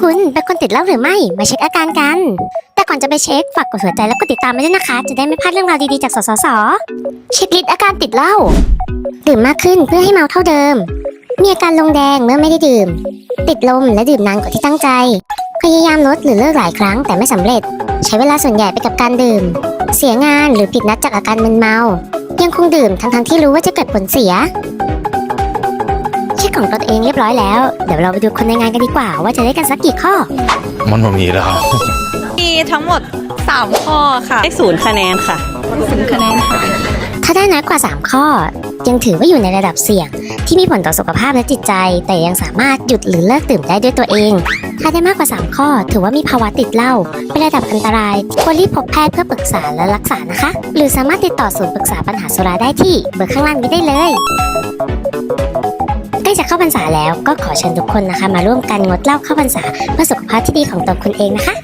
คุณเป็นคนติดเหล้าหรือไม่ มาเช็คอาการกัน แต่ก่อนจะไปเช็คฝากกดหัวใจแล้วกดติดตามไว้ด้วยนะคะ จะได้ไม่พลาดเรื่องราวดีๆจากสสส เช็คลิสต์อาการติดเหล้า ดื่มมากขึ้นเพื่อให้เมาเท่าเดิม มีอาการลงแดงเมื่อไม่ได้ดื่ม ติดลมและดื่มนานกว่าที่ตั้งใจ พยายามลดหรือเลิกหลายครั้งแต่ไม่สำเร็จ ใช้เวลาส่วนใหญ่ไปกับการดื่ม เสียงานหรือผิดนัดจากอาการมึนเมา ยังคงดื่มทั้งๆที่รู้ว่าจะเกิดผลเสีย ของตนเองเรียบร้อยแล้ว เดี๋ยวเราไปดูคนในงานกันดีกว่า ว่าจะได้กันสักกี่ข้อ มันบ่มีแล้ว มีทั้งหมด 3 ข้อค่ะ ได้ศูนย์คะแนนค่ะศูนย์คะแนนค่ะ ถ้าได้น้อยกว่า 3 ข้อ ยังถือว่าอยู่ในระดับเสี่ยง ที่มีผลต่อสุขภาพและจิตใจ แต่ยังสามารถหยุดหรือเลิกดื่มได้ด้วยตัวเอง ถ้าได้มากกว่า 3 ข้อ ถือว่ามีภาวะติดเหล้าเป็นระดับอันตรายควรรีบพบแพทย์เพื่อปรึกษาและรักษานะคะ หรือสามารถติดต่อศูนย์ปรึกษาปัญหาสุราได้ที่เบอร์ข้างล่างนี้ได้เลยใกล้จะเข้า พรรษาแล้วก็ขอเชิญทุกคนนะคะ มาร่วมกันงดเหล้าเข้าพรรษาเพื่อสุขภาพที่ดีของตัวคุณเองนะคะ